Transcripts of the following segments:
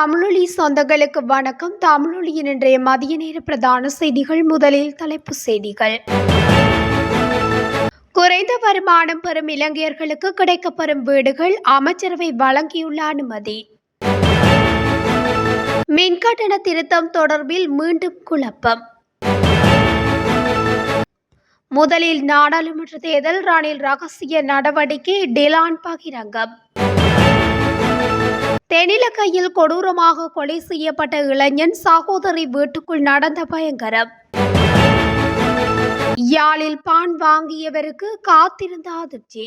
தமிழொலி சொந்தங்களுக்கு வணக்கம். தமிழொலியின் இன்றைய மதிய நேர பிரதான செய்திகள் முதலில் தலைப்பு செய்திகள். குறைந்த வருமானம் பெறும் இலங்கையர்களுக்கு கிடைக்கப்பெறும் வீடுகள் அமைச்சரவை வழங்கியுள்ள அனுமதி. மின்கட்டண திருத்தம் தொடர்பில் மீண்டும் குழப்பம். முதலில் நாடாளுமன்ற தேர்தல் ரணில் ரகசிய நடவடிக்கை டிலான் பகிரங்கம். தெனிலக்கையில் கொடூரமாக கொலை செய்யப்பட்ட இளைஞன் சகோதரி வீட்டுக்குள் நடந்த பயங்கரம். யாழில் பான் வாங்கியவருக்கு காத்திருந்த அதிர்ச்சி.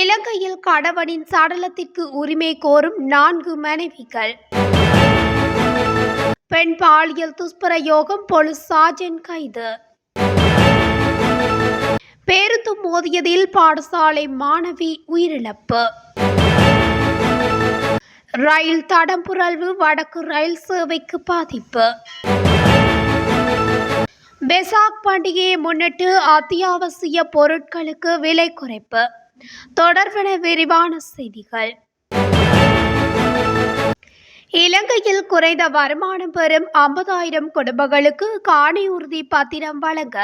இலங்கையில் கணவனின் சடலத்திற்கு உரிமை கோரும் நான்கு மனைவிகள். பெண் பாலியல் துஷ்பிரயோகம் போலீஸ் சார்ஜன் கைது. பேருந்து மோதியதில் பாடசாலை மாணவி உயிரிழப்பு. ரயில் தடம்புரல்வு வடக்கு ரயில் சேவைக்கு பாதிப்பு. பெசாக் பண்டிகையை முன்னிட்டு அத்தியாவசிய பொருட்களுக்கு விலை குறைப்பு. தொடர்பென விரிவான செய்திகள். இலங்கையில் குறைந்த வருமானம் பெறும் ஐம்பதாயிரம் குடும்பங்களுக்கு காணி உறுதி பத்திரம் வழங்க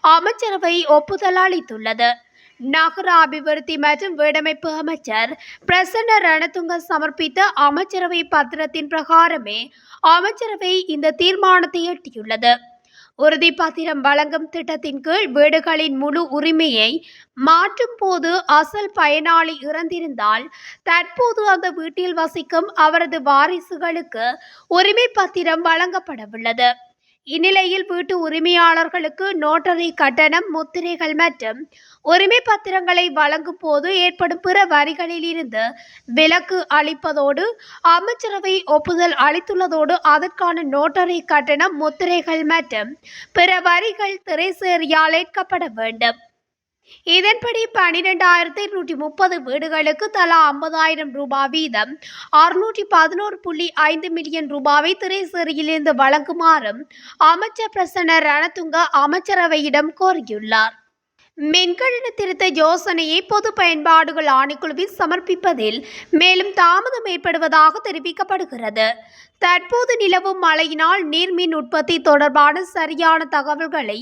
அமைச்சரவை ஒப்புதல் அளித்துள்ளது. நகர அபிவிருத்தி மற்றும் வீடமைப்பு அமைச்சர் பிரசன்ன ரணதுங்க சமர்ப்பித்த அமைச்சரவை பத்திரத்தின் பிரகாரமே அமைச்சரவை இந்த தீர்மானத்தை எட்டியுள்ளது. உறுதி பத்திரம் வழங்கும் திட்டத்தின் கீழ் வீடுகளின் முழு உரிமையை மாற்றும் போது அசல் பயனாளி இறந்திருந்தால் தற்போது அந்த வீட்டில் வசிக்கும் அவரது வாரிசுகளுக்கு உரிமை பத்திரம் வழங்கப்படவுள்ளது. இந்நிலையில் வீட்டு உரிமையாளர்களுக்கு நோட்டரி கட்டணம் முத்திரைகள் மற்றும் உரிமை பத்திரங்களை வழங்கும் போது ஏற்படும் பிற வரிகளில் இருந்து விலக்கு அளிப்பதோடு அமைச்சரவை ஒப்புதல் அளித்துள்ளதோடு அதற்கான நோட்டரி கட்டணம் முத்திரைகள் மற்றும் பிற வரிகள் திரைசேரியால் ஏற்கப்பட வேண்டும். இதன்படி பனிரெண்டாயிரத்தி இருநூற்றி முப்பது வீடுகளுக்கு தலா ஐம்பதாயிரம் ரூபாய் வீதம் அறுநூற்றி பதினோரு புள்ளி ஐந்து மில்லியன் ரூபாவை திரைசேரியிலிருந்து வழங்குமாறும் அமைச்சர் பிரசன்ன ரணதுங்க அமைச்சரவையிடம் கோரியுள்ளார். மின்கட்டண திருத்த யோசனையை பொது பயன்பாடுகள் ஆணைக்குழுவில் சமர்ப்பிப்பதில் மேலும் தாமதம் ஏற்படுவதாக தெரிவிக்கப்படுகிறது. தற்போது நிலவும் மழையினால் நீர்மின் உற்பத்தி தொடர்பான சரியான தகவல்களை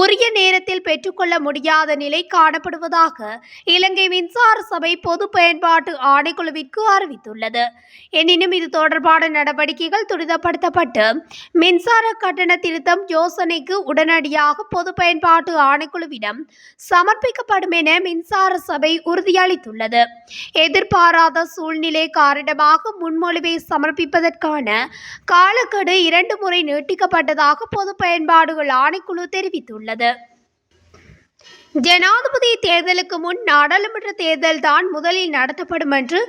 உரிய நேரத்தில் பெற்றுக்கொள்ள முடியாத நிலை காணப்படுவதாக இலங்கை மின்சார சபை பொது பயன்பாட்டு ஆணைக்குழுவிற்கு அறிவித்துள்ளது. எனினும் இது தொடர்பான நடவடிக்கைகள் துரிதப்படுத்தப்பட்டு மின்சார கட்டண திருத்தம் யோசனைக்கு உடனடியாக பொது பயன்பாட்டு ஆணைக்குழுவிடம் சமர்ப்பிக்கப்படும் என மின்சார சபை உறுதியளித்துள்ளது. எதிர்பாராத சூழ்நிலை காரணமாக முன்மொழிவை சமர்ப்பிப்பதற்கான காலக்கெடு இரண்டு முறை நீட்டிக்கப்பட்டதாக பொது பயன்பாடுகள் ஆணைக்குழு தெரிவித்துள்ளது. ஜனாதிபதி தேர்தலுக்கு முன் நாடாளுமன்ற தேர்தல் தான் முதலில் நடத்தப்படும் என்று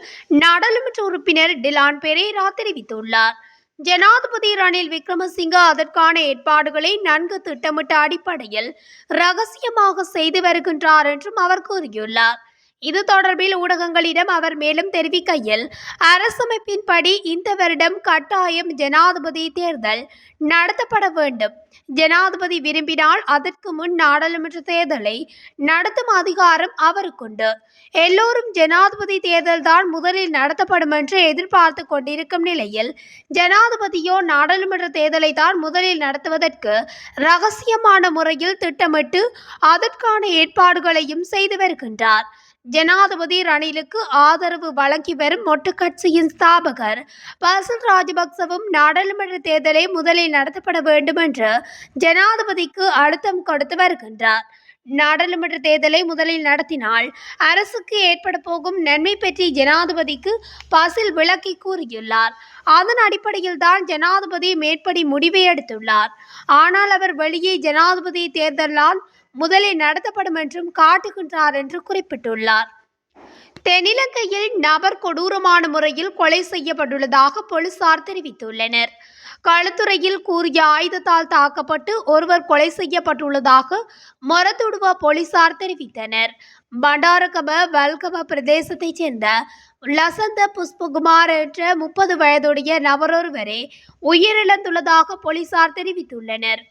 நாடாளுமன்ற உறுப்பினர் டிலான் பெரேரா தெரிவித்துள்ளார். ஜனாதிபதி ரணில் விக்ரமசிங்க அதற்கான ஏற்பாடுகளை நன்கு திட்டமிட்ட அடிப்படையில் ரகசியமாக செய்து வருகின்றார் என்றும் அவர் கூறியுள்ளார். இது தொடர்பில் ஊடகங்களிடம் அவர் மேலும் தெரிவிக்கையில் அரசமைப்பின்படி இந்த வருடம் கட்டாயம் ஜனாதிபதி தேர்தல் நடத்தப்பட வேண்டும். ஜனாதிபதி விரும்பினால் அதற்கு முன் நாடாளுமன்ற தேர்தலை நடத்தும் அதிகாரம் அவருக்குண்டு எல்லோரும் ஜனாதிபதி தேர்தல் தான் முதலில் நடத்தப்படும் என்று எதிர்பார்த்து கொண்டிருக்கும் நிலையில் ஜனாதிபதியோ நாடாளுமன்ற தேர்தலை தான் முதலில் நடத்துவதற்கு ரகசியமான முறையில் திட்டமிட்டு அதற்கான ஏற்பாடுகளையும் செய்து வருகின்றார். ஜனாதிபதி ரணிலுக்கு ஆதரவு வழங்கி வரும் மொட்டு கட்சியின் ஸ்தாபகர். பசல் ராஜபக்சவும் நாடாளுமன்ற தேர்தலை முதலில் நடத்தப்பட வேண்டும் என்று ஜனாதிபதிக்கு அழுத்தம் கொடுத்து வருகின்றார். நாடாளுமன்ற தேர்தலை முதலில் நடத்தினால் அரசுக்கு ஏற்பட போகும் நன்மை பற்றி ஜனாதிபதிக்கு பசில் விளக்கி கூறியுள்ளார். அதன் அடிப்படையில் தான் ஜனாதிபதி மேற்படி முடிவை எடுத்துள்ளார். ஆனால் அவர் வெளியே ஜனாதிபதி தேர்தலால் முதலில் நடத்தப்படும் என்றும் காட்டுகின்றார் என்று குறிப்பிட்டுள்ளார். தென்னிலங்கையில் நபர் கொடூரமான முறையில் கொலை செய்யப்பட்டுள்ளதாக போலீசார் தெரிவித்துள்ளனர். களுத்துறையில் கூறிய ஆயுதத்தால் தாக்கப்பட்டு ஒருவர் கொலை செய்யப்பட்டுள்ளதாக மொரத்துடுவ போலீசார் தெரிவித்தனர். பண்டாரகப வல்கப பிரதேசத்தைச் சேர்ந்த லசந்த புஷ்பகுமார் என்ற முப்பது வயதுடைய நபரொருவரே உயிரிழந்துள்ளதாக போலீசார் தெரிவித்துள்ளனர்.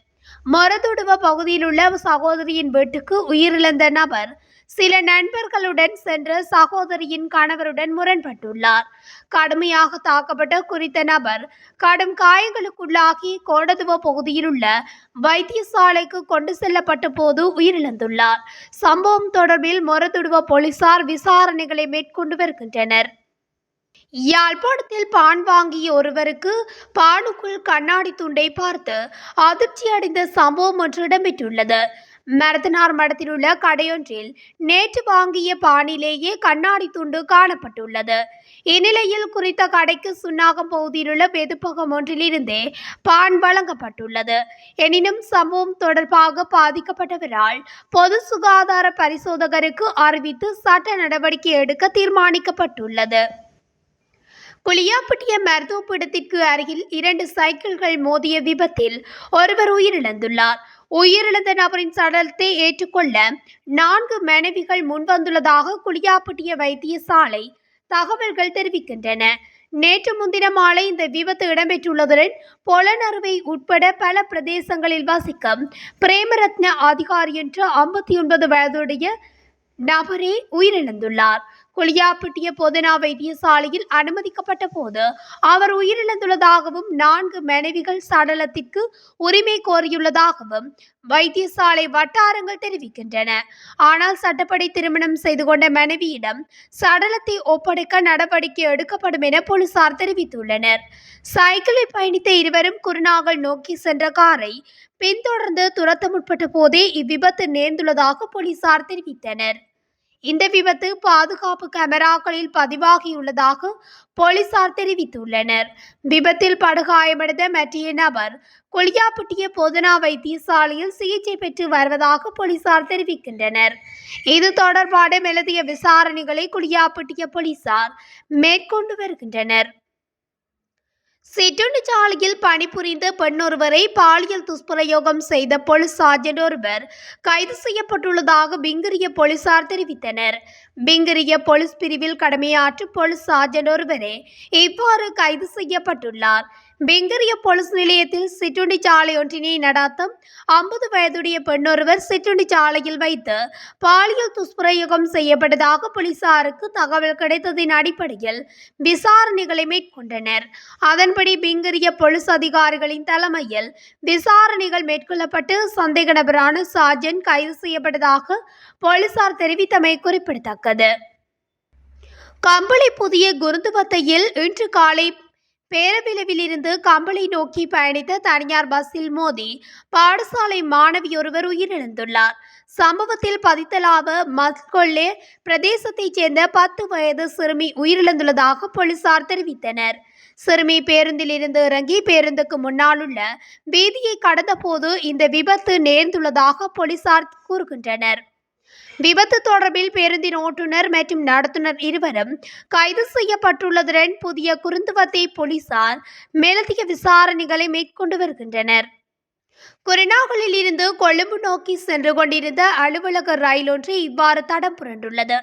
மொரதுடுவ பகுதியில் உள்ள சகோதரியின் வீட்டுக்கு உயிரிழந்த நபர் சில நண்பர்களுடன் சென்ற சகோதரியின் கணவருடன் முரண்பட்டுள்ளார். கடுமையாக தாக்கப்பட்ட குறித்த நபர் கடும் காயங்களுக்குள்ளாகி கோடதுவ பகுதியில் உள்ள வைத்தியசாலைக்கு கொண்டு செல்லப்பட்ட போது உயிரிழந்துள்ளார். சம்பவம் தொடர்பில் மொரதுடுவ போலீசார் விசாரணைகளை மேற்கொண்டு வருகின்றனர். யாழ்ப்பாணத்தில் பான் வாங்கிய ஒருவருக்கு பானுக்குள் கண்ணாடி துண்டை பார்த்து அதிர்ச்சி அடைந்த சம்பவம் ஒன்று இடம்பெற்றுள்ளது. மரதனார் மடத்தில் உள்ள கடையொன்றில் நேற்று வாங்கிய பானிலேயே கண்ணாடி துண்டு காணப்பட்டுள்ளது. இந்நிலையில் குறித்த கடைக்கு சுன்னாகம் பகுதியில் உள்ள வெதுப்பகம் ஒன்றிலிருந்தே பான் வழங்கப்பட்டுள்ளது. எனினும் சம்பவம் தொடர்பாக பாதிக்கப்பட்டவரால் பொது சுகாதார பரிசோதகருக்கு அறிவித்து சட்ட நடவடிக்கை எடுக்க தீர்மானிக்கப்பட்டுள்ளது. குளியாப்பட்டிய மருத்துவப்பீடத்திற்கு அருகில் இரண்டு சைக்கிள்கள் மோதிய விபத்தில் ஒருவர் உயிரிழந்துள்ளார். உயிரிழந்த நபரின் சடலத்தை ஏற்றுக்கொள்ள நான்கு மனைவிகள் முன்வந்துள்ளதாக குளியாப்பட்டிய வைத்தியசாலை தகவல்கள் தெரிவிக்கின்றன. நேற்று முன்தினம் மாலை இந்த விபத்து இடம்பெற்றுள்ளதுடன் பொலனறுவை உட்பட பல பிரதேசங்களில் வசிக்கும் பிரேமரத்ன அதிகாரி என்ற ஐம்பத்தி ஒன்பது வயதுடைய நபரே உயிரிழந்துள்ளார். குளியாப்பட்டிய பொதுனா வைத்தியசாலையில் அனுமதிக்கப்பட்ட போது அவர் உயிரிழந்துள்ளதாகவும் நான்கு மனைவிகள் சடலத்திற்கு உரிமை கோரியுள்ளதாகவும் வைத்தியசாலை வட்டாரங்கள் தெரிவிக்கின்றன. ஆனால் சட்டப்படி திருமணம் செய்து கொண்ட மனைவியிடம் சடலத்தை ஒப்படைக்க நடவடிக்கை எடுக்கப்படும் என போலீசார் தெரிவித்துள்ளனர். சைக்கிளில் பயணித்த இருவரும் குருநாகல் நோக்கி சென்ற காரை பின்தொடர்ந்து துரத்த முற்பட்ட போதே இவ்விபத்து நேர்ந்துள்ளதாக போலீசார் தெரிவித்தனர். இந்த விபத்து பாதுகாப்பு கேமராக்களில் பதிவாகியுள்ளதாக போலீசார் தெரிவித்துள்ளனர். விபத்தில் படுகாயமடைந்த மற்றிய நபர் கொளியாப்பட்டிய பொதுனா வைத்தியசாலையில் சிகிச்சை பெற்று வருவதாக போலீசார் தெரிவிக்கின்றனர். இது தொடர்பான மெலதிய விசாரணைகளை குளியாப்பட்டிய போலீசார் மேற்கொண்டு வருகின்றனர். சிற்றுண்டிச்சாலையில் பணிபுரிந்த பெண்ணொருவரை பாலியல் துஷ்பிரயோகம் செய்த போலீஸ் சார்ஜென்ட் ஒருவர் கைது செய்யப்பட்டுள்ளதாக பிங்கரிய போலீசார் தெரிவித்தனர். பிங்கரிய போலீஸ் பிரிவில் கடமையாற்றும் போலீஸ் சார்ஜென்ட் ஒருவரே இவ்வாறு கைது செய்யப்பட்டுள்ளார். பிங்கிரிய போலீஸ் நிலையத்தில் சிற்றுண்டி சாலை ஒன்றினை நடாத்தும் ஐம்பது வயதுடைய பெண்ணொருவர் சிற்றுண்டி சாலையில் வைத்து பாலியல் துஷ்பிரயோகம் செய்யப்பட்டதாக போலீசாருக்கு தகவல் கிடைத்ததின் அடிப்படையில் விசாரணைகளை மேற்கொண்டனர். அதன்படி பிங்கிரிய போலீஸ் அதிகாரிகளின் தலைமையில் விசாரணைகள் மேற்கொள்ளப்பட்டு சந்தேக நபரான சார்ஜன் கைது செய்யப்பட்டதாக போலீசார் தெரிவித்தமை குறிப்பிடத்தக்கது. கம்பளி புதிய குருந்துவத்தையில் இன்று காலை பேரவிளவிலிருந்து கம்பளை நோக்கி பயணித்த தனியார் பஸ்ஸில் மோதி பாடசாலை மாணவி ஒருவர் உயிரிழந்துள்ளார். சம்பவத்தில் பதித்தலாவ மஸ்கொல்லே பிரதேசத்தைச் சேர்ந்த பத்து வயது சிறுமி உயிரிழந்துள்ளதாக போலீசார் தெரிவித்தனர். சிறுமி பேருந்திலிருந்து இறங்கி பேருந்துக்கு முன்னாலுள்ள வீதியை கடந்தபோது இந்த விபத்து நேர்ந்துள்ளதாக போலீசார் கூறுகின்றனர். விபத்து தொடர்பில் பேருந்தின் ஓட்டுநர் மற்றும் நடத்துனர் இருவரும் கைது செய்யப்பட்டுள்ளதுடன் புதிய குருந்துவத்தை போலீசார் மேலதிக விசாரணைகளை மேற்கொண்டு வருகின்றனர். குருநாகலில் இருந்து கொழும்பு நோக்கி சென்று கொண்டிருந்த அலுவலக ரயில் ஒன்று இவ்வாறு தடம் புரண்டுள்ளது.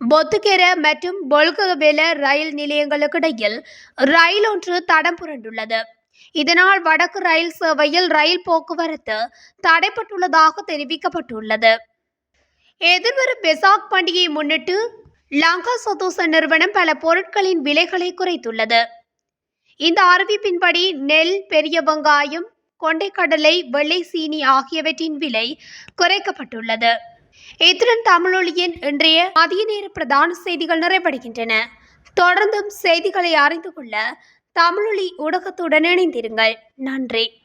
பொத்துக்கெர மற்றும் பொல்கவெல ரயில் நிலையங்களுக்கு இடையில் ரயில் ஒன்று தடம் புரண்டுள்ளது. இதனால் வடக்கு ரயில் சேவையில் ரயில் போக்குவரத்து தடைப்பட்டுள்ளதாக தெரிவிக்கப்பட்டுள்ளது. எதிர்வரும் பெசாக் பண்டிகையை முன்னிட்டு லங்கா சதோச நிறுவனம் பல பொருட்களின் விலைகளை குறைத்துள்ளது. இந்த அறிவிப்பின்படி நெல் பெரிய வெங்காயம் கொண்டைக்கடலை வெள்ளை சீனி ஆகியவற்றின் விலை குறைக்கப்பட்டுள்ளது. இத்துடன் தமிழொலியின் இன்றைய மதிய நேர பிரதான செய்திகள் நிறைவடைகின்றன. தொடர்ந்தும் செய்திகளை அறிந்து கொள்ள தமிழொலி ஊடகத்துடன் இணைந்திருங்கள். நன்றி.